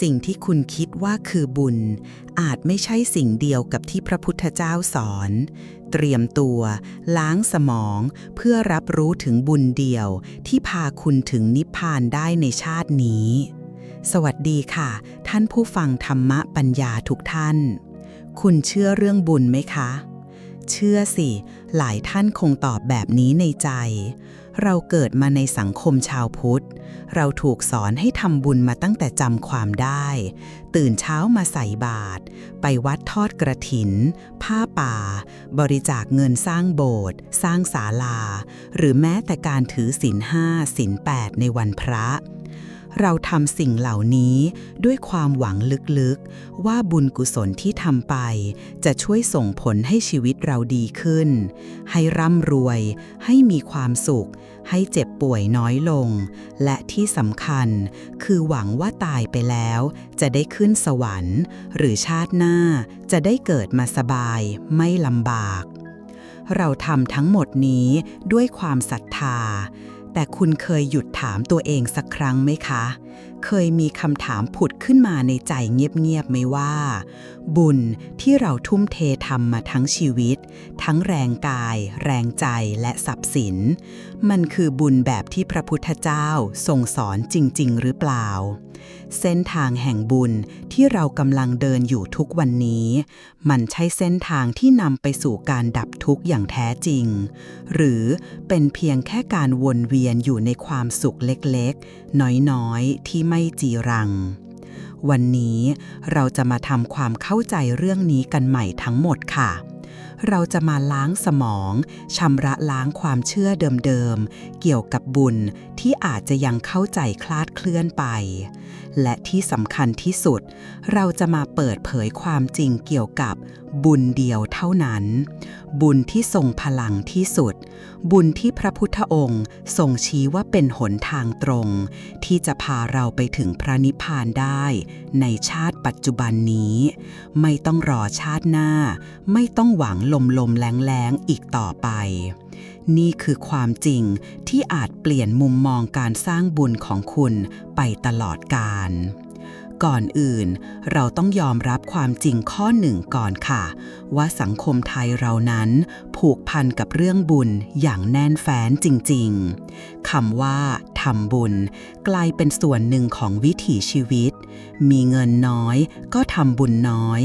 สิ่งที่คุณคิดว่าคือบุญ อาจไม่ใช่สิ่งเดียวกับที่พระพุทธเจ้าสอน เตรียมตัว ล้างสมอง เพื่อรับรู้ถึงบุญเดียว ที่พาคุณถึงนิพพานได้ในชาตินี้ สวัสดีค่ะ ท่านผู้ฟังธรรมะปัญญาทุกท่าน คุณเชื่อเรื่องบุญไหมคะ เชื่อสิ หลายท่านคงตอบแบบนี้ในใจ เราเกิดมาในสังคมชาวพุทธ เราถูกสอนให้ทำบุญมาตั้งแต่จำความได้ ตื่นเช้ามาใส่บาตรไปวัดทอดกระถิน ผ้าป่า บริจาคเงินสร้างโบสถ์สร้างศาลา หรือแม้แต่การถือศีลห้าศีลแปดในวันพระ เราทำสิ่งเหล่านี้ด้วยความหวังลึกๆ ว่าบุญกุศลที่ทำไป จะช่วยส่งผลให้ชีวิตเราดีขึ้น ให้ร่ำรวย ให้มีความสุข ให้เจ็บป่วยน้อยลง และที่สำคัญ คือหวังว่าตายไปแล้ว จะได้ขึ้นสวรรค์ หรือชาติหน้าจะได้เกิดมาสบาย ไม่ลำบากเราทำทั้งหมดนี้ด้วยความศรัทธา แต่คุณเคยหยุดถามตัวเองสักครั้งไหมคะ เคยมีคำถามผุดขึ้นมาในใจเงียบๆไหมว่า บุญที่เราทุ่มเททำมาทั้งชีวิต ทั้งแรงกาย แรงใจและทรัพย์สิน มันคือบุญแบบที่พระพุทธเจ้าทรงสอนจริง ๆ หรือเปล่า เส้นทางแห่งบุญที่เรากำลังเดินอยู่ทุกวันนี้ มันใช่เส้นทางที่นำไปสู่การดับทุกข์อย่างแท้จริง หรือเป็นเพียงแค่การวนเวียนอยู่ในความสุขเล็กๆ น้อยๆ ที่ไม่จีรัง วันนี้เราจะมาทำความเข้าใจเรื่องนี้กันใหม่ทั้งหมดค่ะเราจะมาล้างสมองชำระล้างความเชื่อเดิมๆ เกี่ยวกับบุญที่อาจจะยังเข้าใจคลาดเคลื่อนไป และที่สำคัญที่สุด เราจะมาเปิดเผยความจริงเกี่ยวกับบุญเดียวเท่านั้น บุญที่ทรงพลังที่สุด บุญที่พระพุทธองค์ทรงชี้ว่าเป็นหนทางตรง ที่จะพาเราไปถึงพระนิพพานได้ในชาติปัจจุบันนี้ ไม่ต้องรอชาติหน้า ไม่ต้องหวังลมลมๆแรงแรงๆอีกต่อไป นี่คือความจริงที่อาจเปลี่ยนมุมมองการสร้างบุญของคุณไปตลอดกาล ก่อนอื่น เราต้องยอมรับความจริงข้อหนึ่งก่อนค่ะ ว่าสังคมไทยเรานั้น ผูกพันกับเรื่องบุญอย่างแน่นแฟ้นจริง ๆคำว่าทำบุญ กลายเป็นส่วนหนึ่งของวิถีชีวิต มีเงินน้อยก็ทำบุญน้อย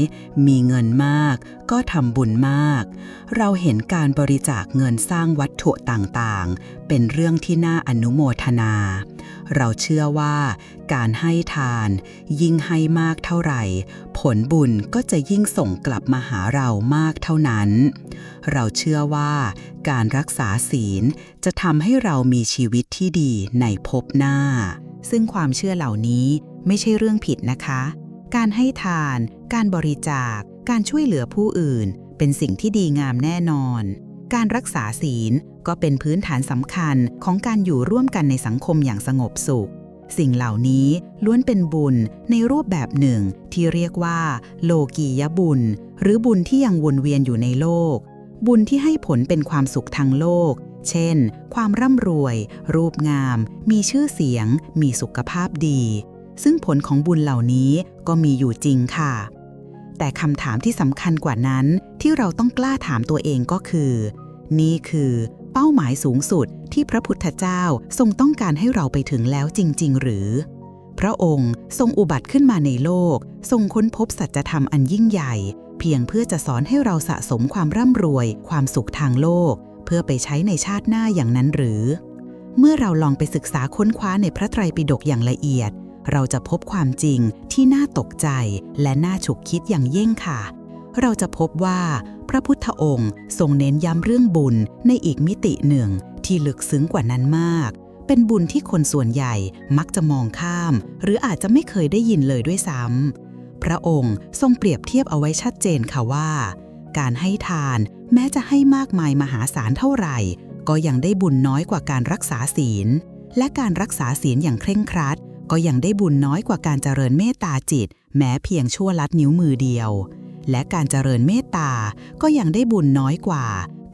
มีเงินมากก็ทำบุญมาก เราเห็นการบริจาคเงินสร้างวัตถุต่างๆ เป็นเรื่องที่น่าอนุโมทนา เราเชื่อว่าการให้ทานยิ่งให้มากเท่าไหร่ ผลบุญก็จะยิ่งส่งกลับมาหาเรามากเท่านั้น เราเชื่อว่าการรักษาศีลจะทำให้เรามีชีวิตที่ดีในภพหน้า ซึ่งความเชื่อเหล่านี้ไม่ใช่เรื่องผิดนะคะ การให้ทาน การบริจาค การช่วยเหลือผู้อื่น เป็นสิ่งที่ดีงามแน่นอน การรักษาศีลก็เป็นพื้นฐานสำคัญของการอยู่ร่วมกันในสังคมอย่างสงบสุข สิ่งเหล่านี้ล้วนเป็นบุญในรูปแบบหนึ่ง ที่เรียกว่า โลกียบุญ หรือบุญที่ยังวนเวียนอยู่ในโลก บุญที่ให้ผลเป็นความสุขทางโลก เช่น ความร่ำรวย รูปงาม มีชื่อเสียง มีสุขภาพดี ซึ่งผลของบุญเหล่านี้ก็มีอยู่จริงค่ะ แต่คำถามที่สำคัญกว่านั้น ที่เราต้องกล้าถามตัวเองก็คือ นี่คือเป้าหมายสูงสุดที่พระพุทธเจ้าทรงต้องการให้เราไปถึงแล้วจริง ๆ หรือ พระองค์ทรงอุบัติขึ้นมาในโลก ทรงค้นพบสัจธรรมอันยิ่งใหญ่ เพียงเพื่อจะสอนให้เราสะสมความร่ำรวย ความสุขทางโลก เพื่อไปใช้ในชาติหน้าอย่างนั้นหรือ เมื่อเราลองไปศึกษาค้นคว้าในพระไตรปิฎกอย่างละเอียด เราจะพบความจริงที่น่าตกใจและน่าฉุกคิดอย่างยิ่งค่ะ เราจะพบว่าพระพุทธองค์ทรงเน้นย้ำเรื่องบุญในอีกมิติหนึ่งที่ลึกซึ้งกว่านั้นมาก เป็นบุญที่คนส่วนใหญ่มักจะมองข้าม หรืออาจจะไม่เคยได้ยินเลยด้วยซ้ำพระองค์ทรงเปรียบเทียบเอาไว้ชัดเจนค่ะว่า การให้ทานแม้จะให้มากมายมหาศาลเท่าไหร่ ก็ยังได้บุญน้อยกว่าการรักษาศีล และการรักษาศีลอย่างเคร่งครัด ก็ยังได้บุญน้อยกว่าการเจริญเมตตาจิต แม้เพียงชั่วลัดนิ้วมือเดียว และการเจริญเมตตาก็ยังได้บุญน้อยกว่า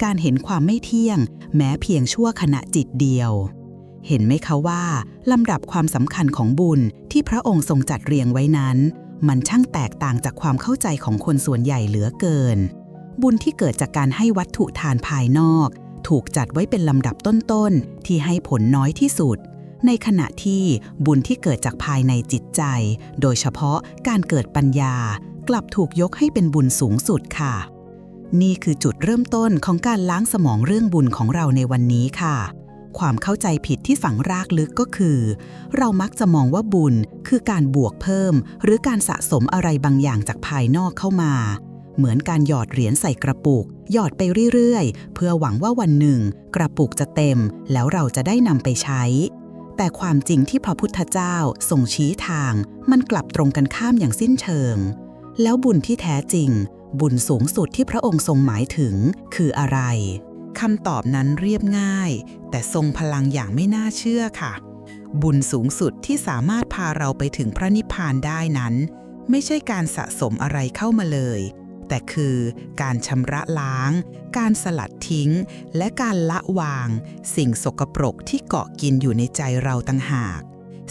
การเห็นความไม่เที่ยง แม้เพียงชั่วขณะจิตเดียว เห็นไหมคะว่าลำดับความสำคัญของบุญที่พระองค์ทรงจัดเรียงไว้นั้น มันช่างแตกต่างจากความเข้าใจของคนส่วนใหญ่เหลือเกิน บุญที่เกิดจากการให้วัตถุทานภายนอก ถูกจัดไว้เป็นลำดับต้นๆที่ให้ผลน้อยที่สุด ในขณะที่บุญที่เกิดจากภายในจิตใจ โดยเฉพาะการเกิดปัญญา กลับถูกยกให้เป็นบุญสูงสุดค่ะ นี่คือจุดเริ่มต้นของการล้างสมองเรื่องบุญของเราในวันนี้ค่ะ ความเข้าใจผิดที่ฝังรากลึกก็คือ เรามักจะมองว่าบุญคือการบวกเพิ่ม หรือการสะสมอะไรบางอย่างจากภายนอกเข้ามาเหมือนการหยอดเหรียญใส่กระปุก หยอดไปเรื่อยๆ เพื่อหวังว่าวันหนึ่ง กระปุกจะเต็ม แล้วเราจะได้นำไปใช้ แต่ความจริงที่พระพุทธเจ้าทรงชี้ทาง มันกลับตรงกันข้ามอย่างสิ้นเชิง แล้วบุญที่แท้จริง บุญสูงสุดที่พระองค์ทรงหมายถึงคืออะไรคำตอบนั้นเรียบง่าย แต่ทรงพลังอย่างไม่น่าเชื่อค่ะ บุญสูงสุดที่สามารถพาเราไปถึงพระนิพพานได้นั้น ไม่ใช่การสะสมอะไรเข้ามาเลย แต่คือการชำระล้าง การสลัดทิ้ง และการละวาง สิ่งสกปรกที่เกาะกินอยู่ในใจเราต่างหาก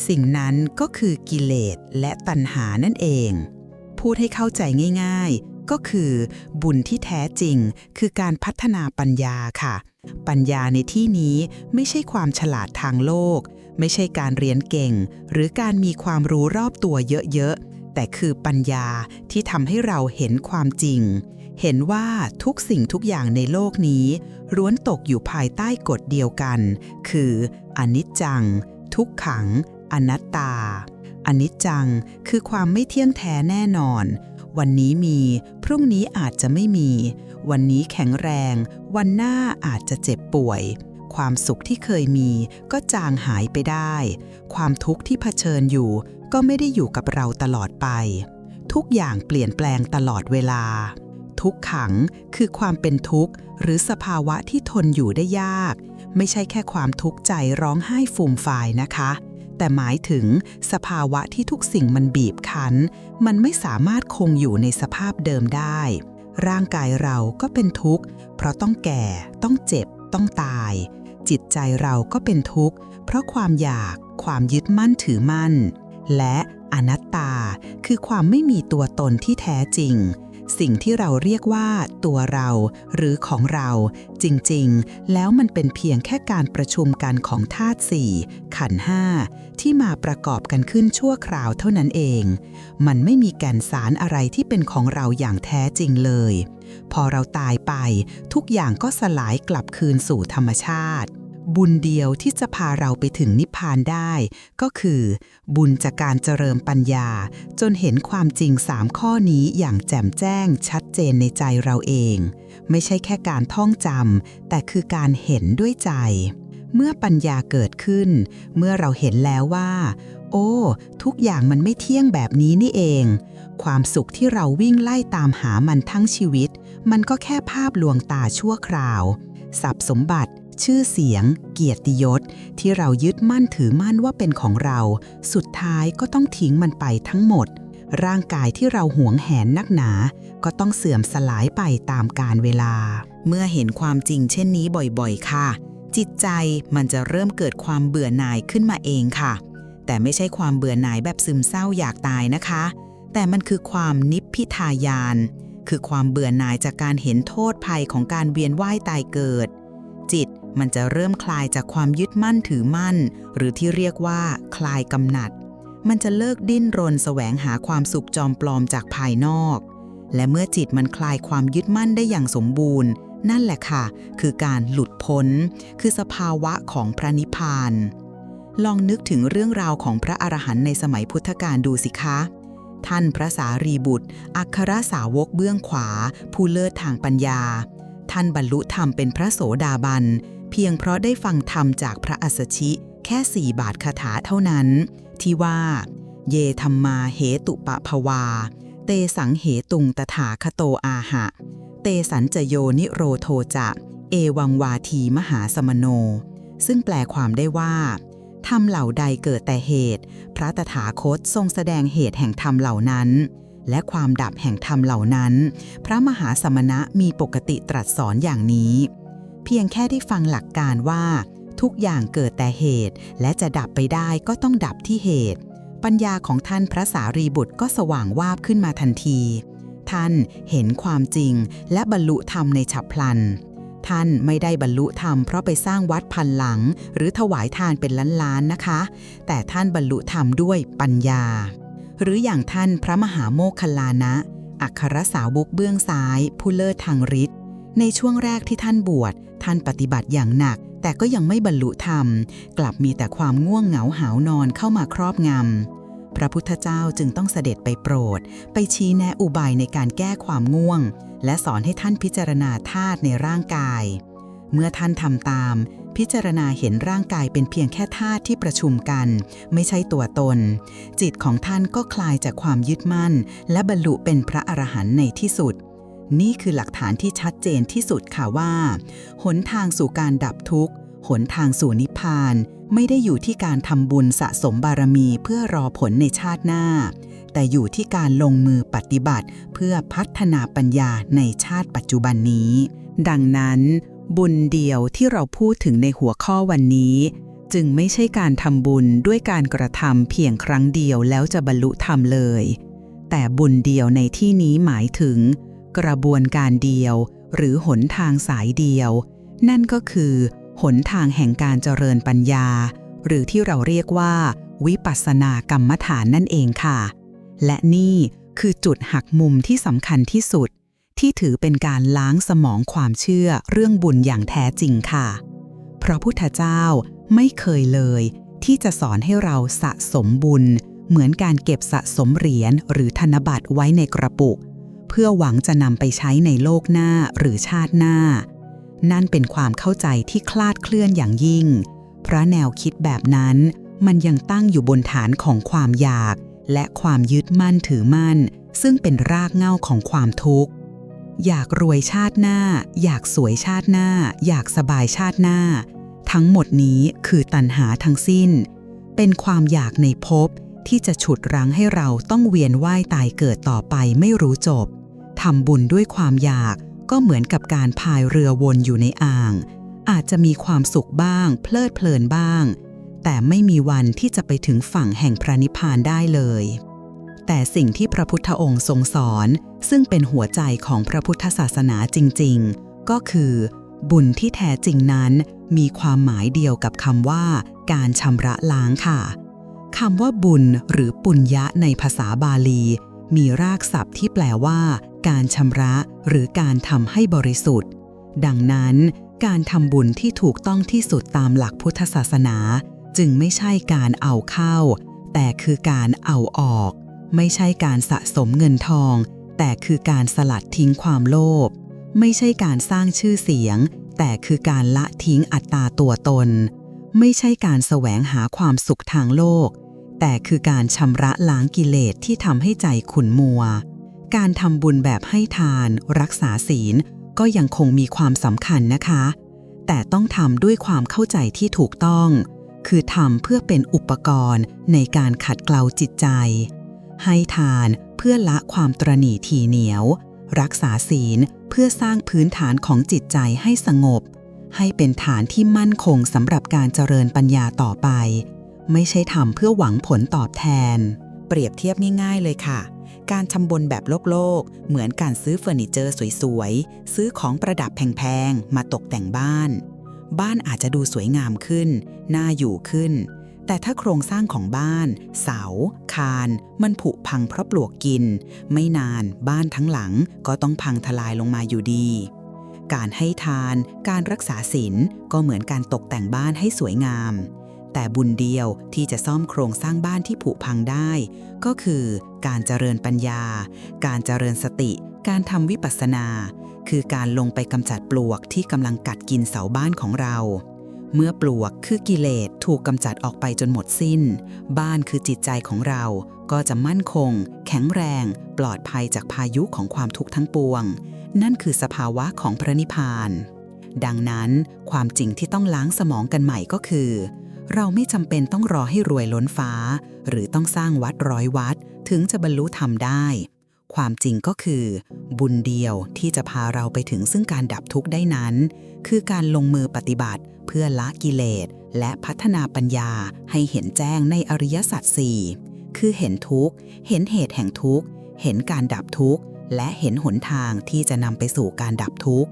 สิ่งนั้นก็คือกิเลสและตัณหานั่นเอง พูดให้เข้าใจง่าย ๆ ก็คือ บุญที่แท้จริง คือการพัฒนาปัญญาค่ะ ปัญญาในที่นี้ไม่ใช่ความฉลาดทางโลก ไม่ใช่การเรียนเก่ง หรือการมีความรู้รอบตัวเยอะๆ แต่คือปัญญาที่ทำให้เราเห็นความจริง เห็นว่าทุกสิ่งทุกอย่างในโลกนี้ล้วนตกอยู่ภายใต้กฎเดียวกัน คือ อนิจจัง ทุกขัง อนัตตา อนิจจังคือความไม่เที่ยงแท้แน่นอน วันนี้มีพรุ่งนี้อาจจะไม่มี วันนี้แข็งแรง วันหน้าอาจจะเจ็บป่วย ความสุขที่เคยมีก็จางหายไปได้ ความทุกข์ที่เผชิญอยู่ ก็ไม่ได้อยู่กับเราตลอดไป ทุกอย่างเปลี่ยนแปลงตลอดเวลา ทุกขังคือความเป็นทุกข์ หรือสภาวะที่ทนอยู่ได้ยาก ไม่ใช่แค่ความทุกข์ใจร้องไห้ฟูมฟายนะคะ แต่หมายถึงสภาวะที่ทุกสิ่งมันบีบคั้น มันไม่สามารถคงอยู่ในสภาพเดิมได้ ร่างกายเราก็เป็นทุกข์ เพราะต้องแก่ ต้องเจ็บ ต้องตาย จิตใจเราก็เป็นทุกข์ เพราะความอยากความยึดมั่นถือมั่น และอนัตตาคือความไม่มีตัวตนที่แท้จริง สิ่งที่เราเรียกว่าตัวเราหรือของเราจริงๆ แล้วมันเป็นเพียงแค่การประชุมกันของธาตุสี่ขันห้าที่มาประกอบกันขึ้นชั่วคราวเท่านั้นเอง มันไม่มีแก่นสารอะไรที่เป็นของเราอย่างแท้จริงเลย พอเราตายไปทุกอย่างก็สลายกลับคืนสู่ธรรมชาติ บุญเดียวที่จะพาเราไปถึงนิพพานได้ ก็คือ บุญจากการเจริญปัญญา จนเห็นความจริงสามข้อนี้อย่างแจ่มแจ้งชัดเจนในใจเราเอง ไม่ใช่แค่การท่องจำแต่คือการเห็นด้วยใจ เมื่อปัญญาเกิดขึ้น เมื่อเราเห็นแล้วว่า โอ้ ทุกอย่างมันไม่เที่ยงแบบนี้นี่เอง ความสุขที่เราวิ่งไล่ตามหามันทั้งชีวิต มันก็แค่ภาพลวงตาชั่วคราวทรัพย์สมบัติ ชื่อเสียง เกียรติยศ ที่เรายึดมั่นถือมั่นว่าเป็นของเรา สุดท้ายก็ต้องทิ้งมันไปทั้งหมด ร่างกายที่เราหวงแหนนักหนา ก็ต้องเสื่อมสลายไปตามกาลเวลา เมื่อเห็นความจริงเช่นนี้บ่อยๆ ค่ะ จิตใจมันจะเริ่มเกิดความเบื่อหน่ายขึ้นมาเองค่ะ แต่ไม่ใช่ความเบื่อหน่ายแบบซึมเศร้าอยากตายนะคะ แต่มันคือความนิพพิทายานคือความเบื่อหน่ายจากการเห็นโทษภัยของการเวียนว่ายตายเกิด จิต มันจะเริ่มคลายจากความยึดมั่นถือมั่น หรือที่เรียกว่า คลายกำหนัด มันจะเลิกดิ้นรนแสวงหาความสุขจอมปลอมจากภายนอก และเมื่อจิตมันคลายความยึดมั่นได้อย่างสมบูรณ์ นั่นแหละค่ะ คือการหลุดพ้น คือสภาวะของพระนิพพาน ลองนึกถึงเรื่องราวของพระอรหันต์ในสมัยพุทธกาลดูสิคะท่านพระสารีบุตร อัครสาวกเบื้องขวา ผู้เลิศทางปัญญา ท่านบรรลุธรรมเป็นพระโสดาบัน เพียงเพราะได้ฟังธรรมจากพระอัสสชิแค่สี่บาทคาถาเท่านั้น ที่ว่า เยธรรมาเหตุปะภวา เตสังเหตุงตถาคโตอาหะ เตสันจโยนิโรโทจะ เอวังวาทีมหาสมโน ซึ่งแปลความได้ว่าธรรมเหล่าใดเกิดแต่เหตุ พระตถาคตทรงแสดงเหตุแห่งธรรมเหล่านั้น และความดับแห่งธรรมเหล่านั้น พระมหาสมณะมีปกติตรัสสอนอย่างนี้ เพียงแค่ได้ฟังหลักการว่า ทุกอย่างเกิดแต่เหตุ และจะดับไปได้ก็ต้องดับที่เหตุ ปัญญาของท่านพระสารีบุตรก็สว่างวาบขึ้นมาทันที ท่านเห็นความจริงและบรรลุธรรมในฉับพลัน ท่านไม่ได้บรรลุธรรมเพราะไปสร้างวัดพันหลัง หรือถวายทานเป็นล้านๆนะคะ แต่ท่านบรรลุธรรมด้วยปัญญา หรืออย่างท่านพระมหาโมคคลลานะอัครสาวกเบื้องซ้าย ผู้เลิศทางฤทธิ์ในช่วงแรกที่ท่านบวช ท่านปฏิบัติอย่างหนัก แต่ก็ยังไม่บรรลุธรรม กลับมีแต่ความง่วงเหงาหาวนอนเข้ามาครอบงำ พระพุทธเจ้าจึงต้องเสด็จไปโปรด ไปชี้แนะอุบายในการแก้ความง่วง และสอนให้ท่านพิจารณาธาตุในร่างกาย เมื่อท่านทำตาม พิจารณาเห็นร่างกายเป็นเพียงแค่ธาตุที่ประชุมกัน ไม่ใช่ตัวตน จิตของท่านก็คลายจากความยึดมั่น และบรรลุเป็นพระอรหันต์ในที่สุด นี่คือหลักฐานที่ชัดเจนที่สุดค่ะว่า หนทางสู่การดับทุกข์หนทางสู่นิพพาน ไม่ได้อยู่ที่การทำบุญสะสมบารมีเพื่อรอผลในชาติหน้า แต่อยู่ที่การลงมือปฏิบัติเพื่อพัฒนาปัญญาในชาติปัจจุบันนี้ ดังนั้น บุญเดียวที่เราพูดถึงในหัวข้อวันนี้ จึงไม่ใช่การทำบุญด้วยการกระทำเพียงครั้งเดียวแล้วจะบรรลุธรรมเลย แต่บุญเดียวในที่นี้หมายถึง กระบวนการเดียว หรือหนทางสายเดียว นั่นก็คือ หนทางแห่งการเจริญปัญญา หรือที่เราเรียกว่า วิปัสสนากรรมฐานนั่นเองค่ะ และนี่คือจุดหักมุมที่สำคัญที่สุด ที่ถือเป็นการล้างสมองความเชื่อเรื่องบุญอย่างแท้จริงค่ะ เพราะพุทธเจ้าไม่เคยเลย ที่จะสอนให้เราสะสมบุญ เหมือนการเก็บสะสมเหรียญหรือธนบัตรไว้ในกระปุก เพื่อหวังจะนำไปใช้ในโลกหน้าหรือชาติหน้า นั่นเป็นความเข้าใจที่คลาดเคลื่อนอย่างยิ่ง เพราะแนวคิดแบบนั้น มันยังตั้งอยู่บนฐานของความอยาก และความยึดมั่นถือมั่น ซึ่งเป็นรากเหง้าของความทุกข์ อยากรวยชาติหน้า อยากสวยชาติหน้า อยากสบายชาติหน้า ทั้งหมดนี้คือตัณหาทั้งสิ้น เป็นความอยากในภพที่จะฉุดรั้งให้เราต้องเวียนว่ายตายเกิดต่อไปไม่รู้จบ ทำบุญด้วยความอยากก็เหมือนกับการพายเรือวนอยู่ในอ่าง อาจจะมีความสุขบ้าง เพลิดเพลินบ้าง แต่ไม่มีวันที่จะไปถึงฝั่งแห่งพระนิพพานได้เลย แต่สิ่งที่พระพุทธองค์ทรงสอน ซึ่งเป็นหัวใจของพระพุทธศาสนาจริง ๆ ก็คือ บุญที่แท้จริงนั้น มีความหมายเดียวกับคำว่า การชำระล้างค่ะคำว่าบุญหรือปุญญะในภาษาบาลี มีรากศัพท์ที่แปลว่า การชำระหรือการทำให้บริสุทธิ์ ดังนั้นการทำบุญที่ถูกต้องที่สุดตามหลักพุทธศาสนา จึงไม่ใช่การเอาเข้า แต่คือการเอาออก ไม่ใช่การสะสมเงินทอง แต่คือการสลัดทิ้งความโลภไม่ใช่การสร้างชื่อเสียง แต่คือการละทิ้งอัตตาตัวตน ไม่ใช่การแสวงหาความสุขทางโลก แต่คือการชำระล้างกิเลสที่ทำให้ใจขุ่นมัว การทำบุญแบบให้ทาน รักษาศีล ก็ยังคงมีความสำคัญนะคะ แต่ต้องทำด้วยความเข้าใจที่ถูกต้อง คือทำเพื่อเป็นอุปกรณ์ในการขัดเกลาจิตใจ ให้ทานเพื่อละความตรณีทีเหนียว รักษาศีลเพื่อสร้างพื้นฐานของจิตใจให้สงบ ให้เป็นฐานที่มั่นคงสำหรับการเจริญปัญญาต่อไป ไม่ใช่ทำเพื่อหวังผลตอบแทน เปรียบเทียบง่าย ๆ เลยค่ะ การทำบุญแบบโลกโลกๆเหมือนการซื้อเฟอร์นิเจอร์สวยๆ ซื้อของประดับแพงๆ มาตกแต่งบ้าน บ้านอาจจะดูสวยงามขึ้น น่าอยู่ขึ้น แต่ถ้าโครงสร้างของบ้าน เสา คาน มันผุพังเพราะปลวกกิน ไม่นานบ้านทั้งหลังก็ต้องพังทลายลงมาอยู่ดี การให้ทาน การรักษาศีลก็เหมือนการตกแต่งบ้านให้สวยงาม แต่บุญเดียวที่จะซ่อมโครงสร้างบ้านที่ผุพังได้ ก็คือการเจริญปัญญา การเจริญสติ การทำวิปัสสนา คือการลงไปกำจัดปลวกที่กำลังกัดกินเสาบ้านของเรา เมื่อปลวกคือกิเลสถูกกำจัดออกไปจนหมดสิ้น บ้านคือจิตใจของเรา ก็จะมั่นคง แข็งแรง ปลอดภัยจากพายุของความทุกข์ทั้งปวง นั่นคือสภาวะของพระนิพพานดังนั้นความจริงที่ต้องล้างสมองกันใหม่ก็คือ เราไม่จำเป็นต้องรอให้รวยล้นฟ้า หรือต้องสร้างวัดร้อยวัด ถึงจะบรรลุธรรมได้ ความจริงก็คือ บุญเดียวที่จะพาเราไปถึงซึ่งการดับทุกข์ได้นั้น คือการลงมือปฏิบัติเพื่อละกิเลส และพัฒนาปัญญาให้เห็นแจ้งในอริยสัจสี่คือเห็นทุกข์ เห็นเหตุแห่งทุกข์ เห็นการดับทุกข์ และเห็นหนทางที่จะนำไปสู่การดับทุกข์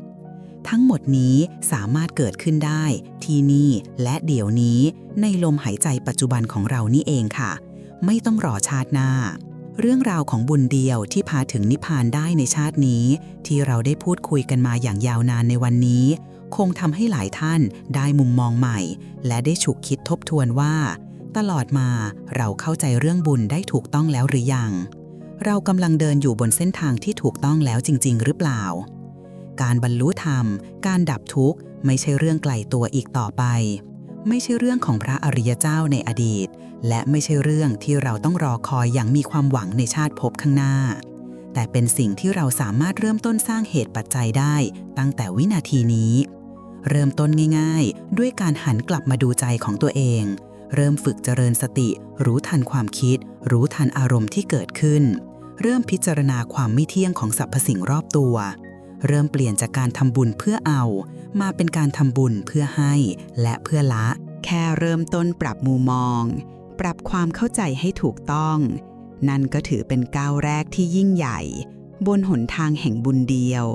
ทั้งหมดนี้สามารถเกิดขึ้นได้ที่นี่และเดี๋ยวนี้ในลมหายใจปัจจุบันของเรานี่เองค่ะ ไม่ต้องรอชาติหน้า เรื่องราวของบุญเดียวที่พาถึงนิพพานได้ในชาตินี้ ที่เราได้พูดคุยกันมาอย่างยาวนานในวันนี้ คงทำให้หลายท่านได้มุมมองใหม่ และได้ฉุกคิดทบทวนว่า ตลอดมาเราเข้าใจเรื่องบุญได้ถูกต้องแล้วหรือยังเรากำลังเดินอยู่บนเส้นทางที่ถูกต้องแล้วจริง ๆ หรือเปล่า การบรรลุธรรม การดับทุกข์ ไม่ใช่เรื่องไกลตัวอีกต่อไป ไม่ใช่เรื่องของพระอริยเจ้าในอดีต และไม่ใช่เรื่องที่เราต้องรอคอยอย่างมีความหวังในชาติภพข้างหน้า แต่เป็นสิ่งที่เราสามารถเริ่มต้นสร้างเหตุปัจจัยได้ ตั้งแต่วินาทีนี้ เริ่มต้นง่ายๆ ด้วยการหันกลับมาดูใจของตัวเอง เริ่มฝึกเจริญสติ รู้ทันความคิด รู้ทันอารมณ์ที่เกิดขึ้นเริ่มพิจารณาความไม่เที่ยงของสรรพสิ่งรอบตัว เริ่มเปลี่ยนจากการทำบุญเพื่อเอา มาเป็นการทำบุญเพื่อให้และเพื่อละ แค่เริ่มต้นปรับมุมมอง ปรับความเข้าใจให้ถูกต้อง นั่นก็ถือเป็นก้าวแรกที่ยิ่งใหญ่ บนหนทางแห่งบุญเดียว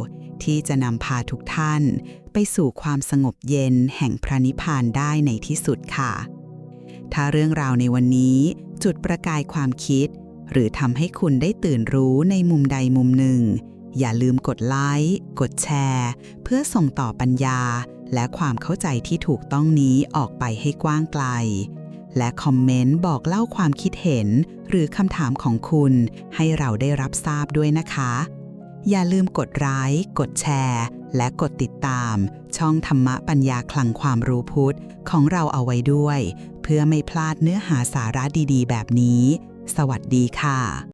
ที่จะนำพาทุกท่าน ไปสู่ความสงบเย็นแห่งพระนิพพานได้ในที่สุดค่ะ ถ้าเรื่องราวในวันนี้จุดประกายความคิด หรือทำให้คุณได้ตื่นรู้ในมุมใดมุมหนึ่ง อย่าลืมกดไลค์ กดแชร์ เพื่อส่งต่อปัญญา และความเข้าใจที่ถูกต้องนี้ออกไปให้กว้างไกล และคอมเมนต์บอกเล่าความคิดเห็น หรือคำถามของคุณให้เราได้รับทราบด้วยนะคะ อย่าลืมกดไลค์ กดแชร์ และกดติดตาม ช่องธรรมะปัญญาคลังความรู้พุทธของเราเอาไว้ด้วย เพื่อไม่พลาดเนื้อหาสาระดีๆ แบบนี้ สวัสดีค่ะ